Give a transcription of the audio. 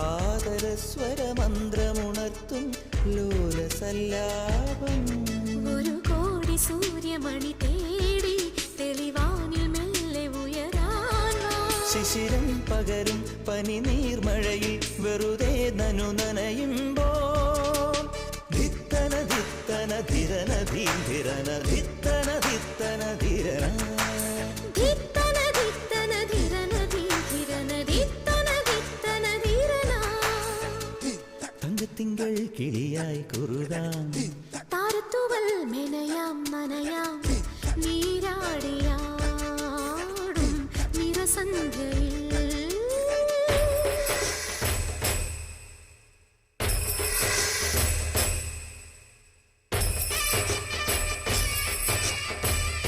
കാതരസ്വരമന്ത്രമുണർത്തും ലോലസല്ലാപം. ഒരു കോടി സൂര്യമണി തേടി തെളിവാനിൽ മെല്ലെ ഉയരാ ശിശിരം പകരും പനി നീർമഴയിൽ വെറുതെ നനു നനയുമ്പോ ധിത്തന ധിത്തന ധിരന ധീ ധിത്തന ധിത്തന ധിരണ திங்கள் கிளியாய் குருதாம். தாரத்துவல் மெனையாம் மனையாம் நீராடியாடும் நிறசந்தையில்